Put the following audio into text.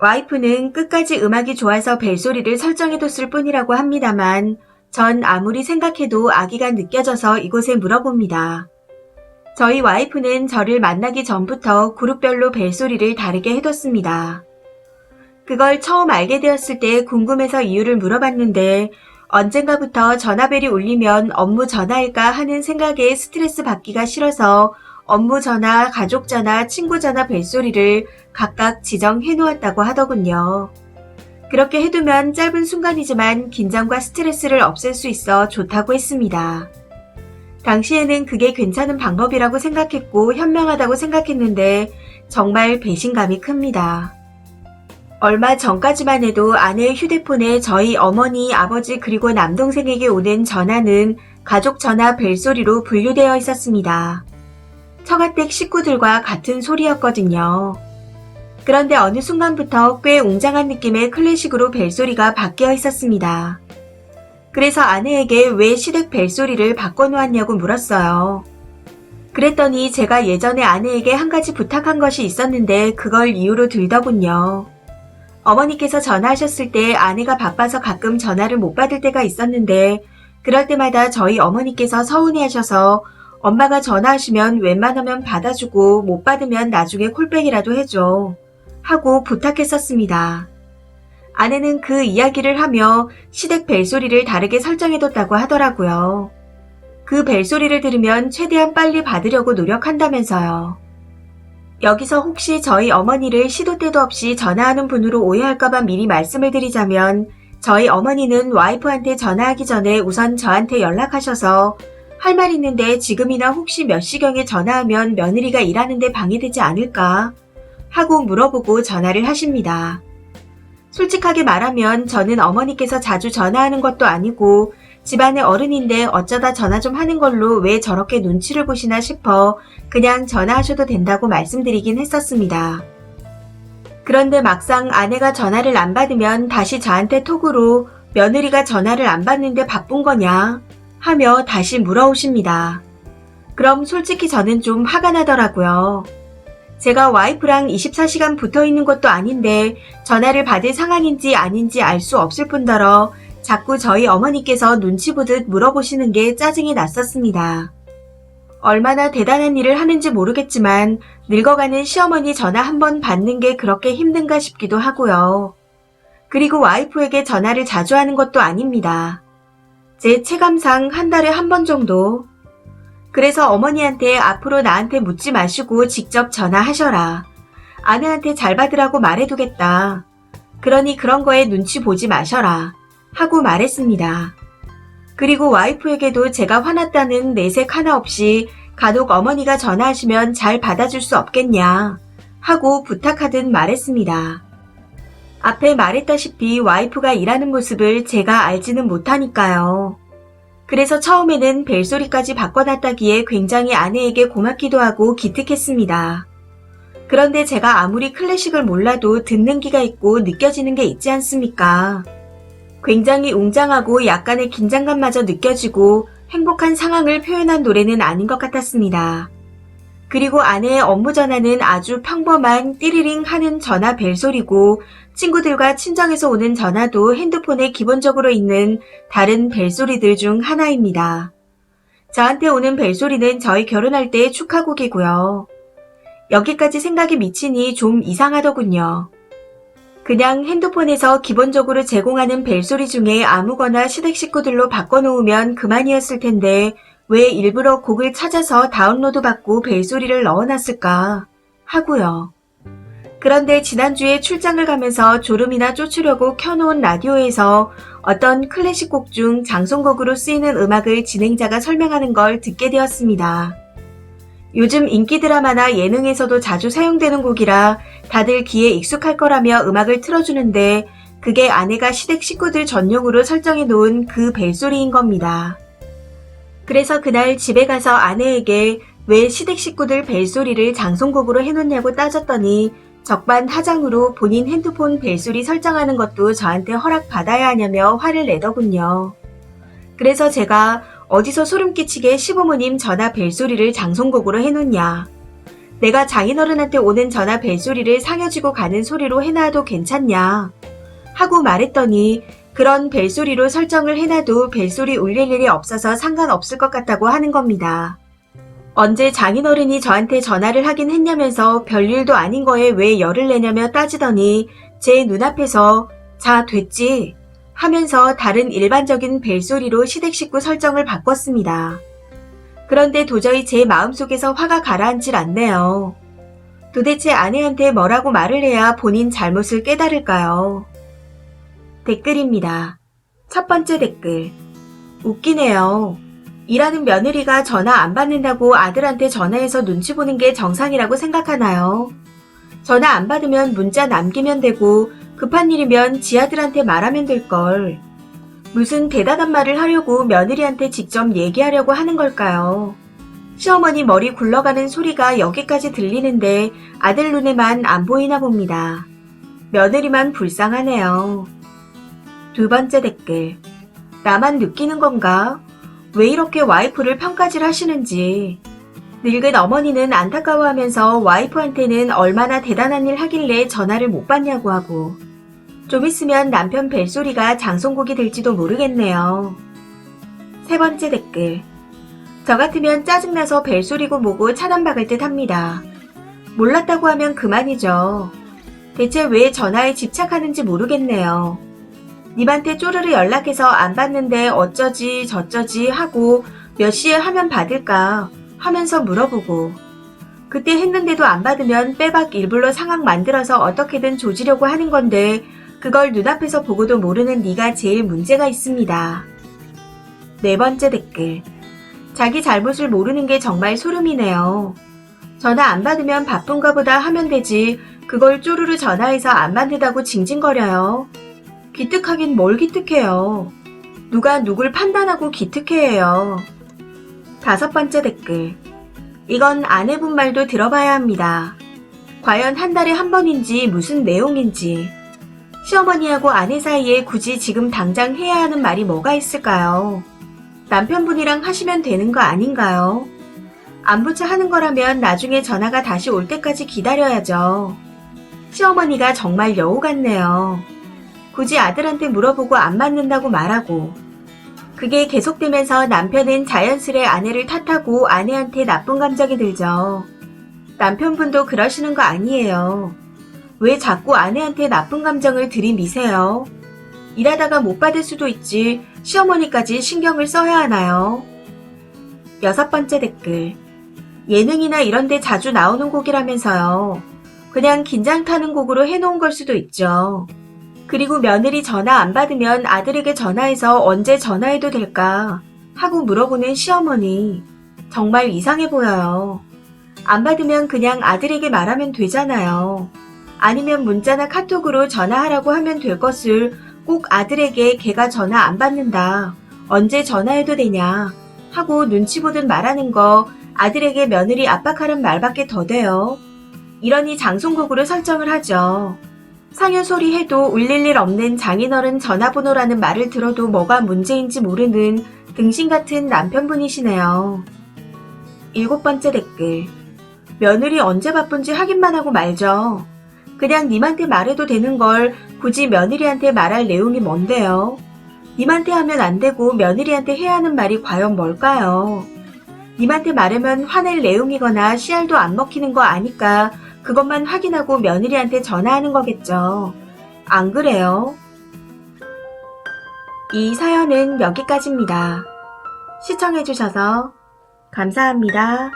와이프는 끝까지 음악이 좋아서 벨소리를 설정해뒀을 뿐이라고 합니다만 전 아무리 생각해도 아기가 느껴져서 이곳에 물어봅니다. 저희 와이프는 저를 만나기 전부터 그룹별로 벨소리를 다르게 해뒀습니다. 그걸 처음 알게 되었을 때 궁금해서 이유를 물어봤는데 언젠가부터 전화벨이 울리면 업무 전화일까 하는 생각에 스트레스 받기가 싫어서 업무 전화, 가족 전화, 친구 전화 벨소리를 각각 지정해 놓았다고 하더군요. 그렇게 해두면 짧은 순간이지만 긴장과 스트레스를 없앨 수 있어 좋다고 했습니다. 당시에는 그게 괜찮은 방법이라고 생각했고 현명하다고 생각했는데 정말 배신감이 큽니다. 얼마 전까지만 해도 아내의 휴대폰에 저희 어머니, 아버지 그리고 남동생에게 오는 전화는 가족 전화 벨소리로 분류되어 있었습니다. 처가댁 식구들과 같은 소리였거든요. 그런데 어느 순간부터 꽤 웅장한 느낌의 클래식으로 벨소리가 바뀌어 있었습니다. 그래서 아내에게 왜 시댁 벨소리를 바꿔놓았냐고 물었어요. 그랬더니 제가 예전에 아내에게 한 가지 부탁한 것이 있었는데 그걸 이유로 들더군요. 어머니께서 전화하셨을 때 아내가 바빠서 가끔 전화를 못 받을 때가 있었는데 그럴 때마다 저희 어머니께서 서운해 하셔서 엄마가 전화하시면 웬만하면 받아주고 못 받으면 나중에 콜백이라도 해줘. 하고 부탁했었습니다. 아내는 그 이야기를 하며 시댁 벨소리를 다르게 설정해뒀다고 하더라고요. 그 벨소리를 들으면 최대한 빨리 받으려고 노력한다면서요. 여기서 혹시 저희 어머니를 시도 때도 없이 전화하는 분으로 오해할까봐 미리 말씀을 드리자면 저희 어머니는 와이프한테 전화하기 전에 우선 저한테 연락하셔서 할 말 있는데 지금이나 혹시 몇 시경에 전화하면 며느리가 일하는데 방해되지 않을까 하고 물어보고 전화를 하십니다. 솔직하게 말하면 저는 어머니께서 자주 전화하는 것도 아니고 집안의 어른인데 어쩌다 전화 좀 하는 걸로 왜 저렇게 눈치를 보시나 싶어 그냥 전화하셔도 된다고 말씀드리긴 했었습니다. 그런데 막상 아내가 전화를 안 받으면 다시 저한테 톡으로 며느리가 전화를 안 받는데 바쁜 거냐 하며 다시 물어오십니다. 그럼 솔직히 저는 좀 화가 나더라고요. 제가 와이프랑 24시간 붙어 있는 것도 아닌데 전화를 받을 상황인지 아닌지 알 수 없을 뿐더러 자꾸 저희 어머니께서 눈치 보듯 물어보시는 게 짜증이 났었습니다. 얼마나 대단한 일을 하는지 모르겠지만 늙어가는 시어머니 전화 한 번 받는 게 그렇게 힘든가 싶기도 하고요. 그리고 와이프에게 전화를 자주 하는 것도 아닙니다. 제 체감상 한 달에 한 번 정도. 그래서 어머니한테 앞으로 나한테 묻지 마시고 직접 전화하셔라. 아내한테 잘 받으라고 말해두겠다. 그러니 그런 거에 눈치 보지 마셔라. 하고 말했습니다. 그리고 와이프에게도 제가 화났다는 내색 하나 없이 간혹 어머니가 전화하시면 잘 받아줄 수 없겠냐 하고 부탁하듯 말했습니다. 앞에 말했다시피 와이프가 일하는 모습을 제가 알지는 못하니까요. 그래서 처음에는 벨소리까지 바꿔놨다기에 굉장히 아내에게 고맙기도 하고 기특했습니다. 그런데 제가 아무리 클래식을 몰라도 듣는 기가 있고 느껴지는 게 있지 않습니까? 굉장히 웅장하고 약간의 긴장감마저 느껴지고 행복한 상황을 표현한 노래는 아닌 것 같았습니다. 그리고 아내의 업무 전화는 아주 평범한 띠리링 하는 전화 벨소리고 친구들과 친정에서 오는 전화도 핸드폰에 기본적으로 있는 다른 벨소리들 중 하나입니다. 저한테 오는 벨소리는 저희 결혼할 때의 축하곡이고요. 여기까지 생각이 미치니 좀 이상하더군요. 그냥 핸드폰에서 기본적으로 제공하는 벨소리 중에 아무거나 시댁 식구들로 바꿔놓으면 그만이었을 텐데 왜 일부러 곡을 찾아서 다운로드 받고 벨소리를 넣어놨을까 하고요. 그런데 지난주에 출장을 가면서 졸음이나 쫓으려고 켜놓은 라디오에서 어떤 클래식 곡 중 장송곡으로 쓰이는 음악을 진행자가 설명하는 걸 듣게 되었습니다. 요즘 인기 드라마나 예능에서도 자주 사용되는 곡이라 다들 귀에 익숙할 거라며 음악을 틀어주는데 그게 아내가 시댁 식구들 전용으로 설정해 놓은 그 벨소리인 겁니다. 그래서 그날 집에 가서 아내에게 왜 시댁 식구들 벨소리를 장송곡으로 해놓냐고 따졌더니 적반하장으로 본인 핸드폰 벨소리 설정하는 것도 저한테 허락받아야 하냐며 화를 내더군요. 그래서 제가 어디서 소름 끼치게 시부모님 전화 벨소리를 장송곡으로 해놓냐. 내가 장인어른한테 오는 전화 벨소리를 상여지고 가는 소리로 해놔도 괜찮냐? 하고 말했더니 그런 벨소리로 설정을 해놔도 벨소리 울릴 일이 없어서 상관없을 것 같다고 하는 겁니다. 언제 장인어른이 저한테 전화를 하긴 했냐면서 별일도 아닌 거에 왜 열을 내냐며 따지더니 제 눈앞에서 자 됐지 하면서 다른 일반적인 벨소리로 시댁 식구 설정을 바꿨습니다. 그런데 도저히 제 마음속에서 화가 가라앉질 않네요. 도대체 아내한테 뭐라고 말을 해야 본인 잘못을 깨달을까요? 댓글입니다. 첫 번째 댓글. 웃기네요. 일하는 며느리가 전화 안 받는다고 아들한테 전화해서 눈치 보는 게 정상이라고 생각하나요? 전화 안 받으면 문자 남기면 되고 급한 일이면 지 아들한테 말하면 될걸. 무슨 대단한 말을 하려고 며느리한테 직접 얘기하려고 하는 걸까요? 시어머니 머리 굴러가는 소리가 여기까지 들리는데 아들 눈에만 안 보이나 봅니다. 며느리만 불쌍하네요. 두 번째 댓글. 나만 느끼는 건가? 왜 이렇게 와이프를 평가질 하시는지. 늙은 어머니는 안타까워하면서 와이프한테는 얼마나 대단한 일 하길래 전화를 못 받냐고 하고. 좀 있으면 남편 벨소리가 장송곡이 될지도 모르겠네요. 세 번째 댓글. 저 같으면 짜증나서 벨소리고 뭐고 차단박을 듯 합니다. 몰랐다고 하면 그만이죠. 대체 왜 전화에 집착하는지 모르겠네요. 님한테 쪼르르 연락해서 안 받는데 어쩌지 저쩌지 하고 몇 시에 하면 받을까 하면서 물어보고 그때 했는데도 안 받으면 빼박 일불로 상황 만들어서 어떻게든 조지려고 하는 건데 그걸 눈앞에서 보고도 모르는 네가 제일 문제가 있습니다. 네 번째 댓글. 자기 잘못을 모르는 게 정말 소름이네요. 전화 안 받으면 바쁜가 보다 하면 되지 그걸 쪼르르 전화해서 안 받는다고 징징거려요. 기특하긴 뭘 기특해요. 누가 누굴 판단하고 기특해해요. 다섯 번째 댓글. 이건 아내분 말도 들어봐야 합니다. 과연 한 달에 한 번인지 무슨 내용인지. 시어머니하고 아내 사이에 굳이 지금 당장 해야 하는 말이 뭐가 있을까요? 남편분이랑 하시면 되는 거 아닌가요? 안부처 하는 거라면 나중에 전화가 다시 올 때까지 기다려야죠. 시어머니가 정말 여우 같네요. 굳이 아들한테 물어보고 안 맞는다고 말하고 그게 계속되면서 남편은 자연스레 아내를 탓하고 아내한테 나쁜 감정이 들죠. 남편분도 그러시는 거 아니에요. 왜 자꾸 아내한테 나쁜 감정을 들이미세요? 일하다가 못 받을 수도 있지 시어머니까지 신경을 써야 하나요? 여섯 번째 댓글. 예능이나 이런데 자주 나오는 곡이라면서요. 그냥 긴장 타는 곡으로 해놓은 걸 수도 있죠. 그리고 며느리 전화 안 받으면 아들에게 전화해서 언제 전화해도 될까 하고 물어보는 시어머니. 정말 이상해 보여요. 안 받으면 그냥 아들에게 말하면 되잖아요. 아니면 문자나 카톡으로 전화하라고 하면 될 것을 꼭 아들에게 걔가 전화 안 받는다. 언제 전화해도 되냐. 하고 눈치 보듯 말하는 거 아들에게 며느리 압박하는 말밖에 더 돼요. 이러니 장송국으로 설정을 하죠. 상여 소리 해도 울릴 일 없는 장인어른 전화번호라는 말을 들어도 뭐가 문제인지 모르는 등신 같은 남편분이시네요. 일곱 번째 댓글. 며느리 언제 바쁜지 확인만 하고 말죠. 그냥 님한테 말해도 되는 걸 굳이 며느리한테 말할 내용이 뭔데요? 님한테 하면 안 되고 며느리한테 해야 하는 말이 과연 뭘까요? 님한테 말하면 화낼 내용이거나 씨알도 안 먹히는 거 아니까 그것만 확인하고 며느리한테 전화하는 거겠죠. 안 그래요? 이 사연은 여기까지입니다. 시청해주셔서 감사합니다.